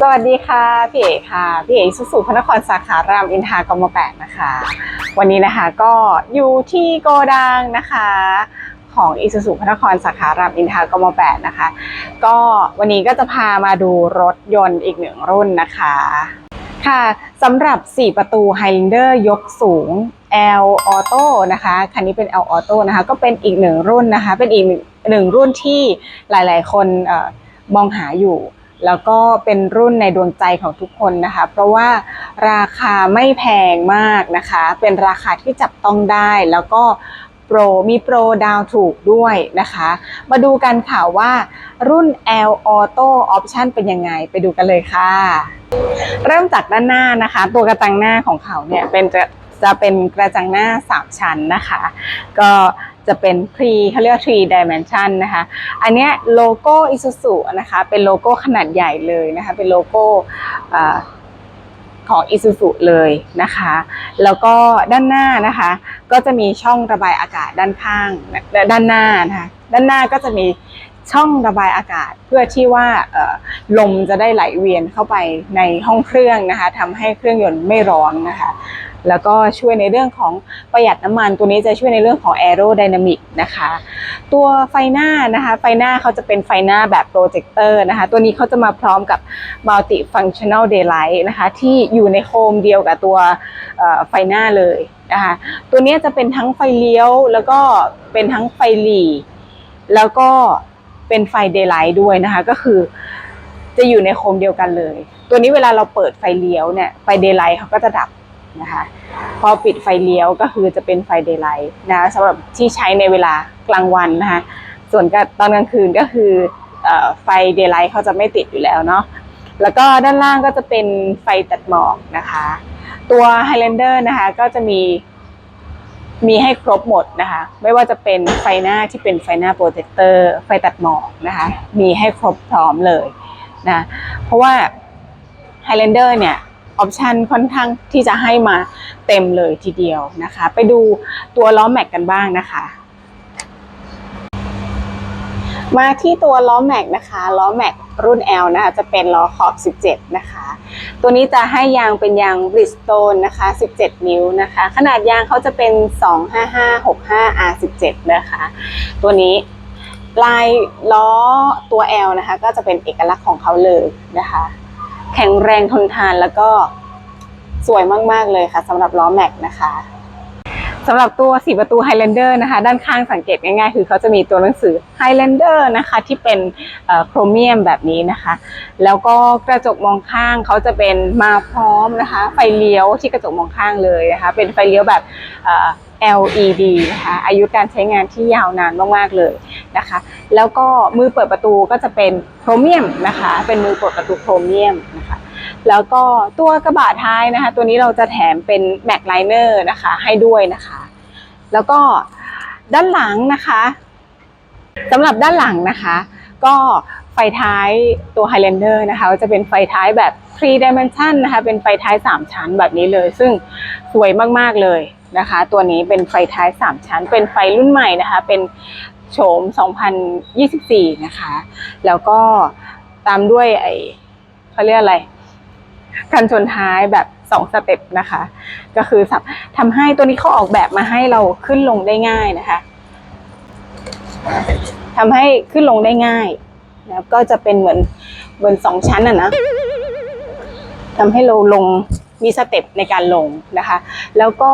สวัสดีค่ะพี่เอกค่ะพี่เอกสุสุพระนครสาขารามอินทรากมแปดนะคะ วันนี้นะคะก็อยู่ที่โกดังนะคะ ของอิสุสุพระนครสาขารามอินทรากมแปดนะคะ ก็วันนี้ก็จะพามาดูรถยนต์อีกหนึ่งรุ่นนะคะ ค่ะสำหรับ 4 ประตู Highlander ยกสูง L Auto นะคะคันนี้เป็น L Auto นะคะ ก็เป็นอีกหนึ่งรุ่นนะคะ เป็นอีกหนึ่งรุ่นที่หลาย ๆ คนมองหาอยู่ แล้วก็เป็นรุ่นในดวงใจของทุกคนนะคะ เพราะว่าราคาไม่แพงมากนะคะ เป็นราคาที่จับต้องได้แล้วก็โปรมีโปรดาวถูกด้วยนะคะ มาดูกันค่ะว่ารุ่น L Auto Option เป็นยังไงไปดูกันเลยค่ะ เริ่มจากด้านหน้านะคะ ตัวกระจังหน้าของเขาเนี่ยเป็นจะจะเป็นกระจังหน้า 3 ชั้นนะคะ ก็ จะเป็น pre เขาเรียก three dimension นะคะ อันนี้โลโก้ Isuzu นะคะเป็นโลโก้ขนาดใหญ่เลยนะคะ เป็นโลโก้ของ Isuzu เลยนะคะ แล้วก็ด้านหน้านะคะ ก็จะมีช่องระบายอากาศด้านข้างด้านหน้านะคะด้านหน้าก็จะมีช่องระบายอากาศเพื่อที่ว่าลมจะได้ไหลเวียนเข้าไปในห้องเครื่องนะคะทำให้เครื่องยนต์ไม่ร้อนนะคะ แล้วก็ช่วยในเรื่องของประหยัดน้ำมันตัวนี้จะช่วยในเรื่องของ aerodynamic นะคะ ตัวไฟหน้านะคะ ไฟหน้าเขาจะเป็นไฟหน้าแบบโปรเจคเตอร์นะคะ ตัวนี้เขาจะมาพร้อมกับ multi functional daylight นะคะ ที่อยู่ในโคมเดียวกับตัวไฟหน้าเลยนะคะตัวนี้จะเป็นทั้งไฟเลี้ยวแล้วก็เป็นทั้งไฟหลีแล้วก็เป็นไฟเดย์ไลท์ด้วยนะคะ ก็คือจะอยู่ในโคมเดียวกันเลย ตัวนี้เวลาเราเปิดไฟเลี้ยวเนี่ยไฟเดย์ไลท์เขาก็จะดับ นะคะ พอปิดไฟเลี้ยวก็คือจะเป็นไฟเดย์ไลท์นะะสำหรับที่ใช้ในเวลากลางวันนะคะ ส่วนตอนกลางคืนก็คือเอ่อไฟเดย์ไลท์เขาจะไม่ติดอยู่แล้วเนาะแล้วก็ด้านล่างก็จะเป็นไฟตัดหมอกนะคะ ตัว Highlander นะคะก็จะมีมีให้ครบหมดนะคะ ไม่ว่าจะเป็นไฟหน้าที่เป็นไฟหน้าโปรเจคเตอร์ไฟตัดหมอกนะคะ มีให้ครบพร้อมเลยนะเพราะว่า Highlander เนี่ย ออปชันค่อนข้างที่จะให้มาเต็มเลยทีเดียวนะคะ ไปดูตัวล้อแม็กกันบ้างนะคะ มาที่ตัวล้อแม็กนะคะล้อแม็กรุ่น L นะคะจะเป็นล้อขอบ 17 นะคะ ตัวนี้จะให้ยางเป็นยาง Bridgestone นะคะ 17 นิ้วนะคะ ขนาดยางเขาจะเป็น 25565 R17 นะคะ ตัวนี้ลายล้อตัว L นะคะ ก็จะเป็นเอกลักษณ์ของเขาเลยนะคะ แข็งแรงทนทานแล้วก็สวยมาก ๆ เลยค่ะสำหรับล้อแม็กนะคะสำหรับตัวสีประตู Highlander นะคะ ด้านข้างสังเกตง่าย ๆ คือเขาจะมีตัวหนังสือ Highlander นะคะ ที่เป็นโครเมียมแบบนี้นะคะ แล้วก็กระจกมองข้างเขาจะเป็นมาพร้อมนะคะ ไฟเลี้ยวที่กระจกมองข้างเลยนะคะ เป็นไฟเลี้ยวแบบ LED นะคะอายุการใช้งานที่ยาวนานมากๆเลยนะคะ แล้วก็มือเปิดประตูก็จะเป็นโครเมียมนะคะ เป็นมือเปิดประตูโครเมียมนะคะ แล้วก็ตัวกระบะท้ายนะคะ ตัวนี้เราจะแถมเป็นแม็กไลเนอร์นะคะให้ด้วยนะคะ แล้วก็ด้านหลังนะคะสำหรับด้านหลังนะคะ ก็ไฟท้ายตัว Highlander นะคะจะเป็นไฟท้ายแบบ three dimension นะคะ เป็นไฟท้าย 3 ชั้นแบบนี้เลย ซึ่งสวยมาก ๆ เลย นะคะ ตัวนี้เป็นไฟท้าย 3 ชั้น เป็นไฟรุ่นใหม่นะคะ เป็นโฉม 2024 นะคะ แล้วก็ตามด้วยไอเขาเรียกอะไร กันชนท้ายแบบสองสเต็ปนะคะ ก็คือสับทำให้ตัวนี้เขาออกแบบมาให้เราขึ้นลงได้ง่ายนะคะทำให้ขึ้นลงได้ง่ายแล้วก็จะเป็นเหมือนบนสองชั้นอะนะทำให้เราลง มีสเต็ปในการลงนะคะ แล้วก็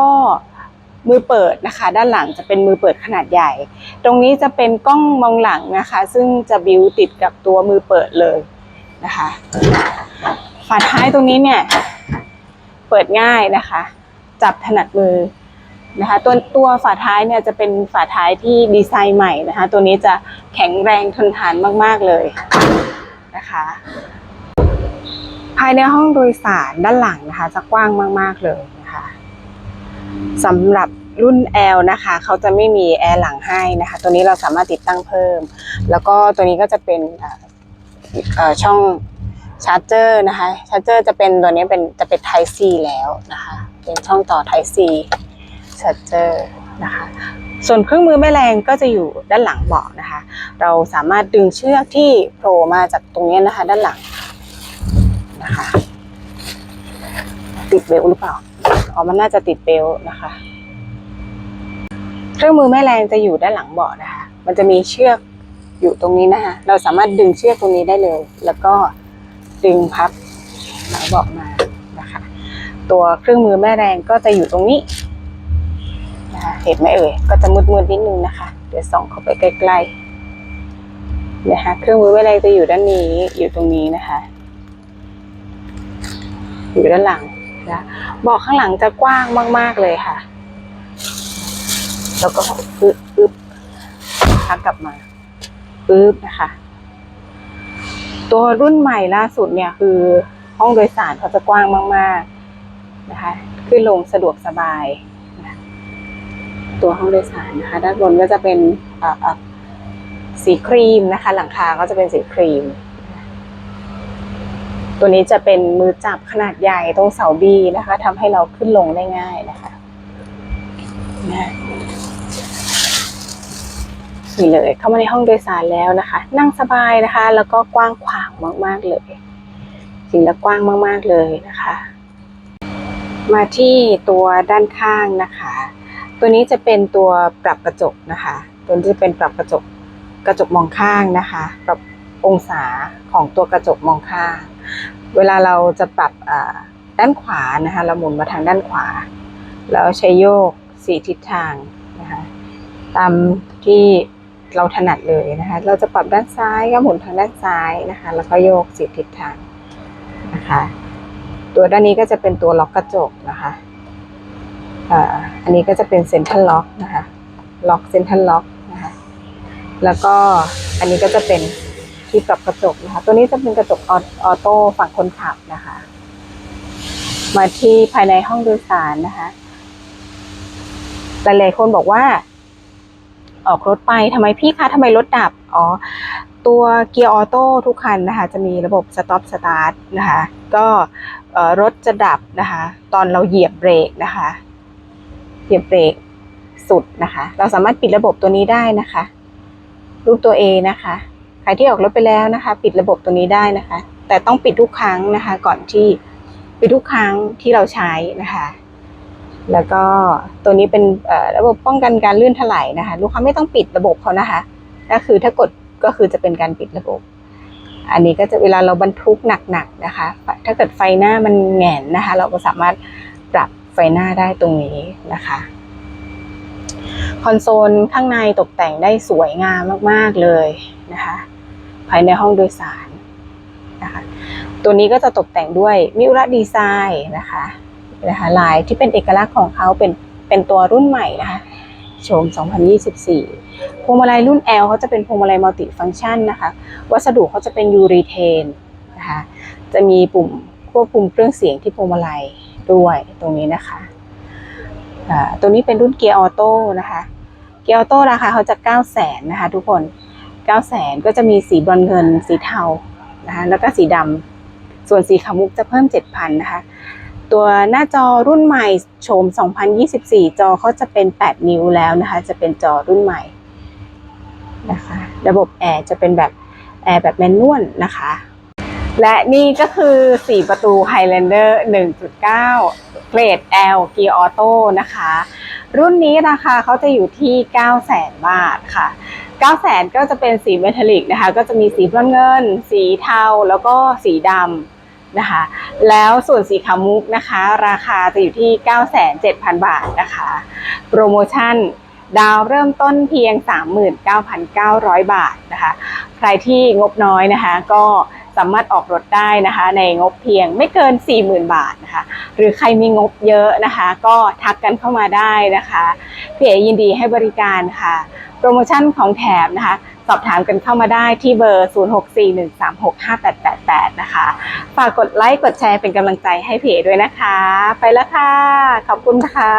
มือเปิดนะคะ ด้านหลังจะเป็นมือเปิดขนาดใหญ่ ตรงนี้จะเป็นกล้องมองหลังนะคะ ซึ่งจะบิวติดกับตัวมือเปิดเลยนะคะฝาท้ายตรงนี้เนี่ยเปิดง่ายนะคะ จับถนัดมือนะคะตัวตัวฝาท้ายเนี่ยจะเป็นฝาท้ายที่ดีไซน์ใหม่นะคะ ตัวนี้จะแข็งแรงทนทานมาก ๆ เลยนะคะ ภายในห้องโดยสารด้านหลังนะคะ จะกว้างมาก ๆ เลยนะคะสำหรับรุ่น L นะคะ เขาจะไม่มีแอร์หลังให้นะคะ ตัวนี้เราสามารถติดตั้งเพิ่ม แล้วก็ตัวนี้ก็จะเป็นช่องชาร์จเจอร์นะคะ ชาร์จเจอร์จะเป็นตัวนี้เป็นจะเป็น Type C แล้วนะคะ เป็นช่องต่อ Type C ชาร์จเจอร์นะคะ ส่วนเครื่องมือแม่แรงก็จะอยู่ด้านหลังเบาะนะคะ เราสามารถดึงเชือกที่โผล่มาจากตรงนี้นะคะ ด้านหลัง นะคะ ติดเบลหรือเปล่าอ๋อมันน่าจะติดเบลนะคะ เครื่องมือแม่แรงจะอยู่ด้านหลังเบาะนะคะ มันจะมีเชือกอยู่ตรงนี้นะคะ เราสามารถดึงเชือกตรงนี้ได้เลย แล้วก็ดึงพับหลังเบาะมานะคะ ตัวเครื่องมือแม่แรงก็จะอยู่ตรงนี้นะคะเห็นไหมเอ่ย ก็จะมืดๆนิดนึงนะคะ เดี๋ยวส่องเข้าไปใกล้ๆนะคะเครื่องมือแม่แรงจะอยู่ด้านนี้อยู่ตรงนี้นะคะ อยู่ด้านหลังนะเบอกข้างหลังจะกว้างมาก ๆเลยค่ะ แล้วก็ปึ๊บปึ๊บพักกลับมาปึ๊บนะคะ ตัวรุ่นใหม่ล่าสุดเนี่ยคือห้องโดยสารเขาจะกว้างมาก ๆนะคะ ขึ้นลงสะดวกสบายนะตัวห้องโดยสารนะคะด้านบนก็จะเป็นอ่อสีครีมนะคะ หลังคาก็จะเป็นสีครีม ตัวนี้จะเป็นมือจับขนาดใหญ่ตรงเสาบีนะคะทำให้เราขึ้นลงได้ง่ายนะคะนี่เลยเข้ามาในห้องโดยสารแล้วนะคะ นั่งสบายนะคะ แล้วก็กว้างขวางมาก ๆเลยจริงแล้วกว้างมาก ๆเลยนะคะ มาที่ตัวด้านข้างนะคะ ตัวนี้จะเป็นตัวปรับกระจกนะคะ ตัวนี้จะเป็นปรับกระจกกระจกมองข้างนะคะ ปรับ องศาของตัวกระจกมองข้างเวลาเราจะปรับด้านขวานะคะเราหมุนมาทางด้านขวา แล้วใช้โยกสี่ทิศทางนะคะตามที่เราถนัดเลยนะคะเราจะปรับด้านซ้ายก็หมุนทางด้านซ้ายนะคะแล้วก็โยกสี่ทิศทางนะคะตัวด้านนี้ก็จะเป็นตัวล็อกกระจกนะคะอันนี้ก็จะเป็นเซ็นทรัลล็อกนะคะล็อกเซ็นทรัลล็อกนะคะแล้วก็อันนี้ก็จะเป็น ที่ปรับกระจกนะคะ ตัวนี้จะเป็นกระจกออออโต้ฝั่งคนขับนะคะ มาที่ภายในห้องโดยสารนะคะ หลายๆคนบอกว่า ออกรถไปทำไมพี่คะทำไมรถดับ อ๋อ ตัวเกียร์ออโต้ทุกคันนะคะ จะมีระบบสต็อปสตาร์ทนะคะ ก็รถจะดับนะคะ ตอนเราเหยียบเบรกนะคะ เหยียบเบรกสุดนะคะ เราสามารถปิดระบบตัวนี้ได้นะคะ รูปตัว A นะคะ ใครที่ออกรถไปแล้วนะคะ ปิดระบบตัวนี้ได้นะคะ แต่ต้องปิดทุกครั้งนะคะ ก่อนที่ปิดทุกครั้งที่เราใช้นะคะ แล้วก็ตัวนี้เป็นระบบป้องกันการลื่นถลายนะคะ ลูกค้าไม่ต้องปิดระบบเขานะคะ ก็คือถ้ากดก็คือจะเป็นการปิดระบบ อันนี้ก็จะเวลาเราบรรทุกหนักๆนะคะ ถ้าเกิดไฟหน้ามันแหงนนะคะ เราก็สามารถปรับไฟหน้าได้ตรงนี้นะคะคอนโซลข้างในตกแต่งได้สวยงามมาก ๆ เลยนะคะ ภายในห้องโดยสารนะคะตัวนี้ก็จะตกแต่งด้วยมิวระดีไซน์นะคะนะคะลายที่เป็นเอกลักษณ์ของเขาเป็นเป็นตัวรุ่นใหม่นะคะโฉม 2024 พวงมาลัยรุ่น L เขาจะเป็นพวงมาลัยมัลติฟังก์ชันนะคะ วัสดุเขาจะเป็นยูรีเทนนะคะ จะมีปุ่มควบคุมเครื่องเสียงที่พวงมาลัยด้วยตรงนี้นะคะตัวนี้เป็นรุ่นเกียร์ออโต้นะคะ เกียร์ออโต้ราคาเขาจะ 9 0 0 0 0นนะคะทุกคน 9 0 0 0 0ก็จะมีสีบรอนซ์เงิน สีเทานะคะแล้วก็สีดำส่วนสีขาวมุกจะเพิ่ม 7,000นะคะตัวหน้าจอรุ่นใหม่โฉม 2024 จอเขาจะเป็น 8 นิ้วแล้วนะคะ จะเป็นจอรุ่นใหม่นะคะ ระบบแอร์จะเป็นแบบแอร์แบบแมนนวลนะคะ และนี่ก็คือ 4 ประตู Highlander 1.9 เกรด L Gear Auto นะคะ รุ่นนี้ราคาเขาจะอยู่ที่ 900,000 บาทค่ะ 9 0 0 0ก็จะเป็นสีเมทัลลิกนะคะ ก็จะมีสีบรอนเงิน สีเทาแล้วก็สีดำนะคะ แล้วส่วนสีขาวมุกนะคะ ราคาจะอยู่ที่ 97,000 บาทนะคะ โปรโมชั่นดาวเริ่มต้นเพียง 39,900 บาทนะคะ ใครที่งบน้อยนะคะ ก็สามารถออกรถได้นะคะ ในงบเพียงไม่เกิน 40,000 บาทนะคะ หรือใครมีงบเยอะนะคะ ก็ทักกันเข้ามาได้นะคะพี่เอยินดีให้บริการค่ะ โปรโมชั่นของแถมนะคะ สอบถามกันเข้ามาได้ที่เบอร์ 0641365888 นะคะ ฝากกดไลค์กดแชร์เป็นกำลังใจให้เพจด้วยนะคะ ไปแล้วค่ะ ขอบคุณค่ะ